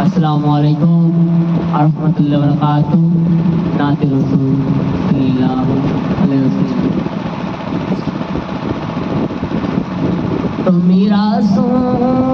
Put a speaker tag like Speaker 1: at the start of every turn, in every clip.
Speaker 1: আসসালামু আলাইকুম আরহামতুল্লাহ বরকাত নাতে রসুল সাল্লাল্লাহু আলাইহি ওয়াসাল্লাম তুমি রাসূল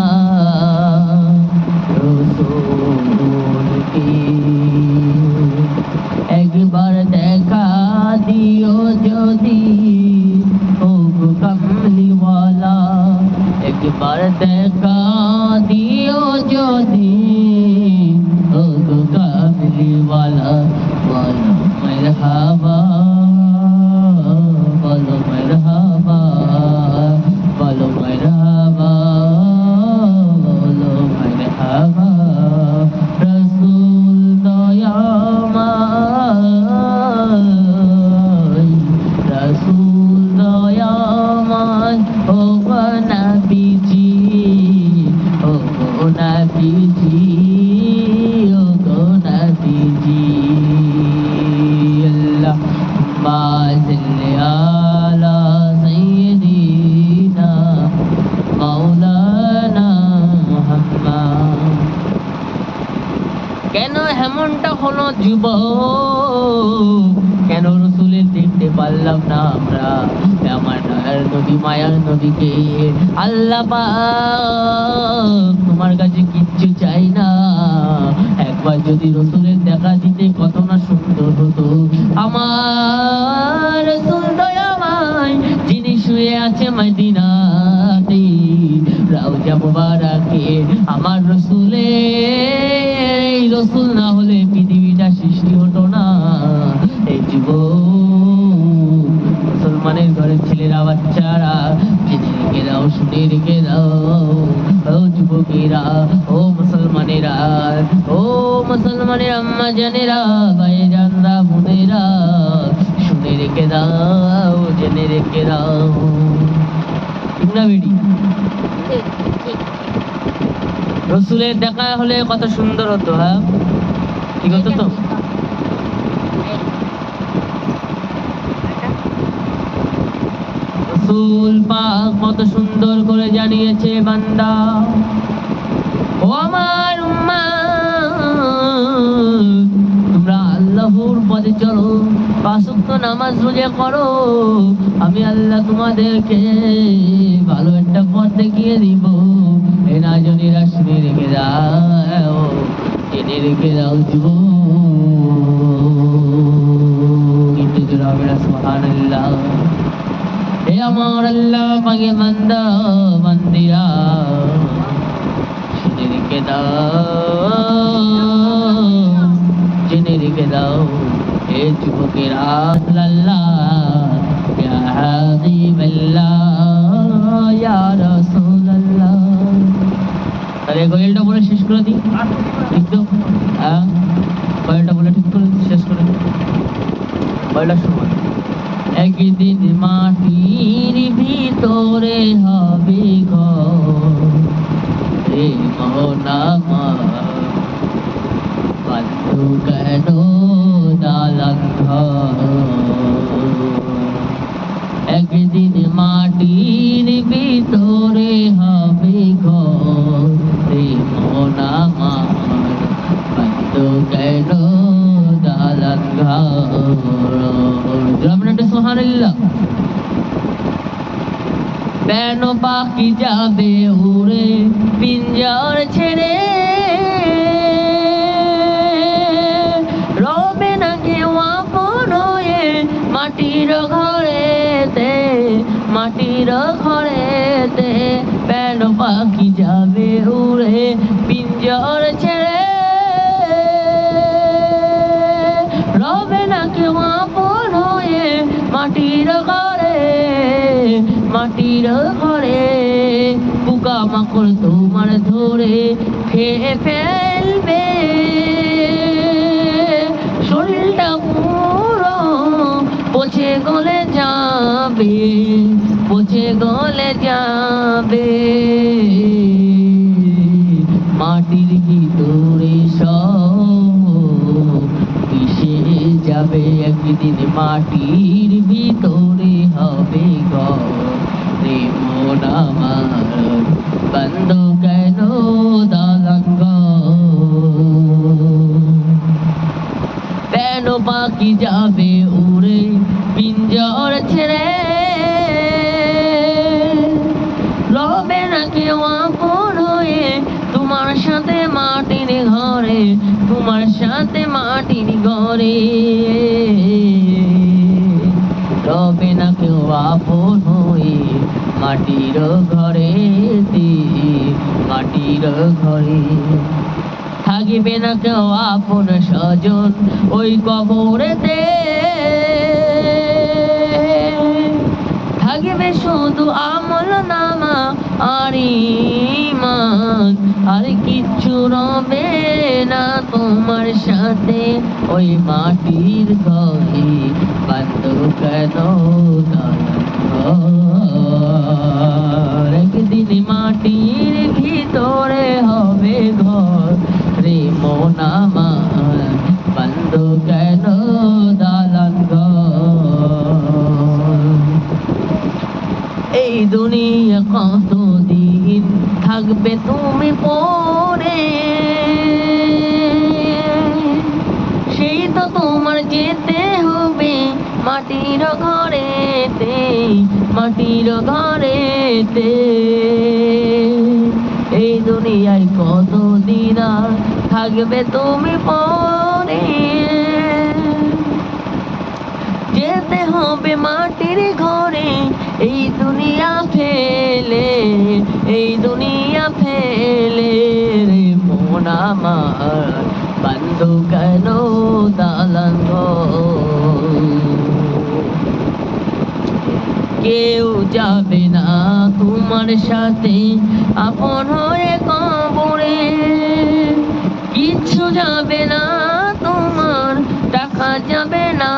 Speaker 1: কেন এমনটা হলো যুব কেন রসুলের দেখতে পারলাম না আমরা? আমার নদী মায়ার নদীকে আল্লাহ তোমার কাছে কিচ্ছু চাই না। একবার যদি রসুলের দেখা দিতে কত না সুন্দর হতো, আমার মদিনাতে রাউজা মুবারাকে আমার রসুলের এই রসুল না হলে পৃথিবীটা সৃষ্টি হতো না। এই যুব মুসলমানের ঘরের ছেলেরা, বাচ্চারা জেনে দাও শুনে রেখে দাও। ও যুবকেরা, ও মুসলমানেরা, ও মুসলমানের আম্মা জানেরা গায়ে জানরা বোনেরা, শুনে রেখে দাও, জেনে রেখে দাও। ঠিক না রসুলের দেখা হলে কত সুন্দর হতো হ্যাঁ? ঠিক হতো তো? রসুল পাক কত সুন্দর করে জানিয়েছে বান্দা ও আমার উম্মাত, পথে চলো পাঁচক্ত নামাজ রোজা করো। আমি আল্লাহ তোমাদেরকে ভালো একটা পথ দেখিয়ে দিব। এ না জনীরা শুনে রেখে দাও জেনে রেখে দাও সুবহানাল্লাহ। হে আমার আল্লাহ পাকে বান্দা, বান্দিরা শুনে রেখে দাও, জেনে রেখে দাও। হে যুবকেরা তাহলে গয়েলটা বলে শেষ করে দিই। তো হ্যাঁ? গয়েলটা বলে ঠিক করে শেষ করে দিই। গয়েলটা শুনুন একদিন মাটির ভিতরে হবে ঘর। রে মনামা বন্ধু কেন দালান একদিন মাটির ভিতরে হবে ঘর। মনামার বন্ধু কেন দালান ঘর। জমনাটা সোহানিল্লাহ কেন পাখি যাবে উড়ে পিঞ্জর ছেড়ে মাটির ঘরেতে কেন পাখি যাবে উড়ে, পিঞ্জর ছেড়ে। রবে না কেউ আপন হয়ে মাটির ঘরে মাটির ঘরে পোকা মাকড় তোমার ধরে খেয়ে ফেলবে পচে গলে যাবে পচে গলে যাবে। মাটির ভিতরে সব মিশে যাবে, একদিন মাটির ভিতরে হবে ঘরে মন আমার বন্ধ কেন দালান কেন পাখি যাবে থাকিবে না কেউ আপন স্বজন ওই কবরেতে। থাকিবে শুধু আমল নামা আর আর কিচ্ছু রবে না তোমার সাথে ওই মাটির ঘরে বান্ধ কেন একদিন মাটির ভিতরে হবে ঘর। রে মন বন্ধ কেন দালান এই দুনিয়া কতদিন থাকবে তুমি পরে? সেই তো তোমার যেতে হবে মাটির ঘরেতে মাটির ঘরেতে। এই দুনিয়ায় কতদিন আর থাকবে তুমি পরে যেতে হবে মাটির ঘরে, এই দুনিয়া ফেলে, এই দুনিয়া ফেলে রে মন আমার বন্ধু কেন দালান ঘর? কেউ যাবে না তোমার সাথে। আপন হয়ে কবরে। কিচ্ছু যাবে না তোমার, টাকা যাবে না।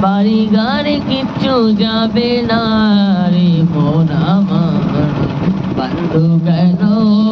Speaker 1: বাড়ি গাড়ি কিচ্ছু যাবে না রে মন আমার। বন্ধু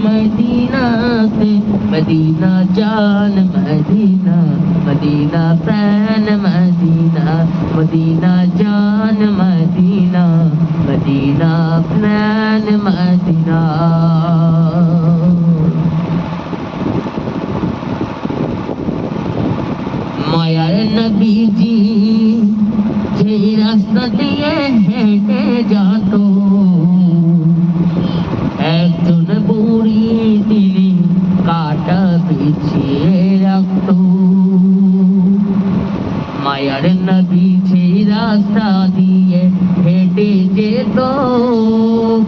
Speaker 1: শুয়ে মদিনাতে মদিনা জান মদিনা মদিনা প্রাণ মদিনা মদিনা জান মদিনা মদিনা প্রাণ মদিনা মায়ার নবীজি সেই রাস্তা দিয়ে হেঁটে যেত একজন মায়ার নবী সেই রাস্তা দিয়ে হেঁটে যেত,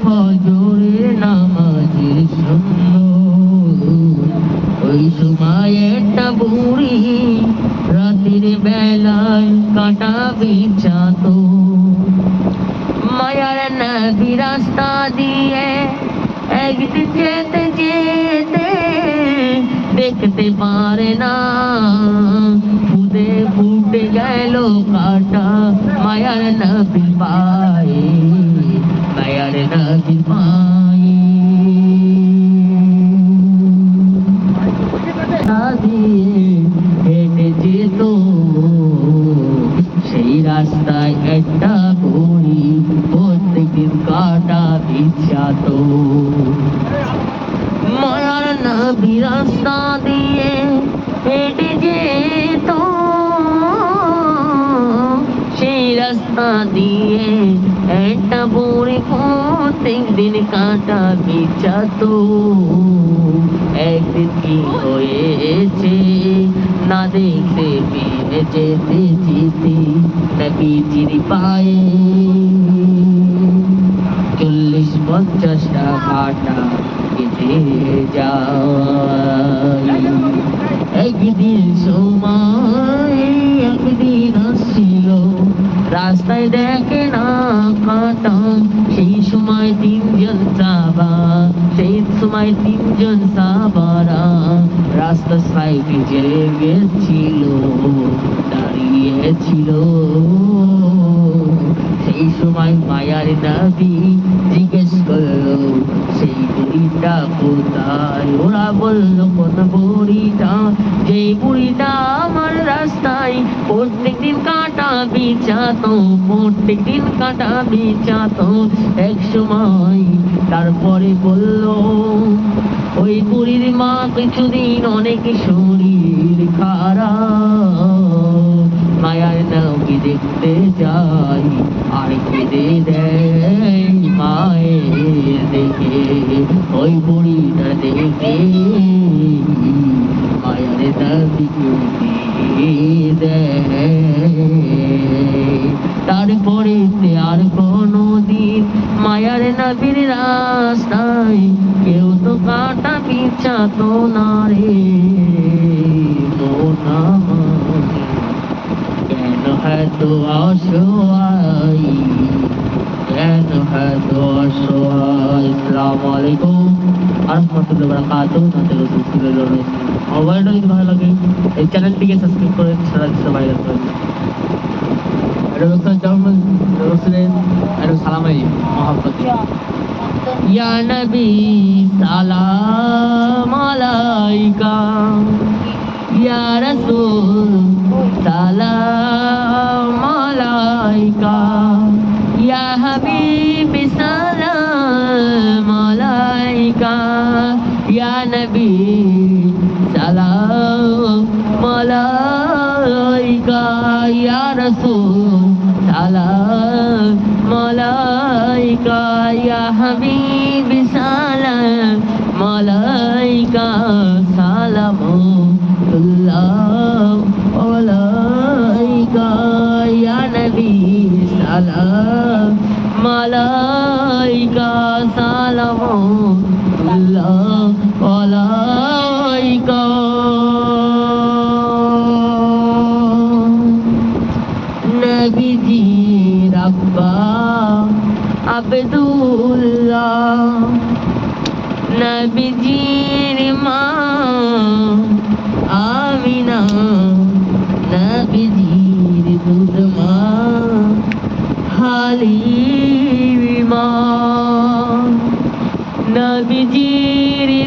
Speaker 1: ফজরের নামাজের সুন্দর। ওই সময় একটা বুড়ি রাতের বেলায় কাটা বিছাত মায়ার নবী রাস্তা দিয়ে একদিন যেতে যেতে দেখতে পারে না কাটা মায়ার নবী পায়ে মায়ার নবী পায়ে। সেই দিয়ে, একটা বুড়ি প্রত্যেক দিন কাটা বিছাতো একদিন কি হয়েছে না দেখতে পেয়ে যেতে যেতে নাকি চিরি পায়ে। চল্লিশ পঞ্চাশটা কাটা কেটে যায়। একদিন সময় রাস্তায় দেখে না কাটা। সেই সময় তিনজন চাবা সেই সময় তিনজন সাবারা। রাস্তা সাইডে জেলে গেছিল দাঁড়িয়েছিল সেই সময় মায়ার দাবি জিজ্ঞেস করল বুড়িটা কোথায়? ওরা বলল কোন বুড়িটা যে বুড়িটা আমার রাস্তায় প্রত্যেকদিন কাটা বিছাতো প্রত্যেকদিন কাটা বিছাতো। এক সময় তারপরে বলল, ওই বুড়ির মা কিছুদিন অনেক শরীর খারাপ। মায়ার নাওকে দেখতে যাই আর কেঁদে দেয়। দেখে ওই বুড়িটা দেখে মায়ারে দাদি তারপরে সে আর কোনো দিন মায়ার নবীর রাস্তায় কেউ তো কাটা পিছাতো না রে। আরহামতুল্লাহ বারাকাতুহু তাতে রসুলের মোবাইলটা যদি ভালো লাগে। এই চ্যানেলটিকে সাবস্ক্রাইব করে সারা দেশে ভাইরাল করে রসুল জন্ম রসুলের এটা সালামাই মহাব্বত। ইয়া নবী সালাম সালাম আলাইকা نبي جيري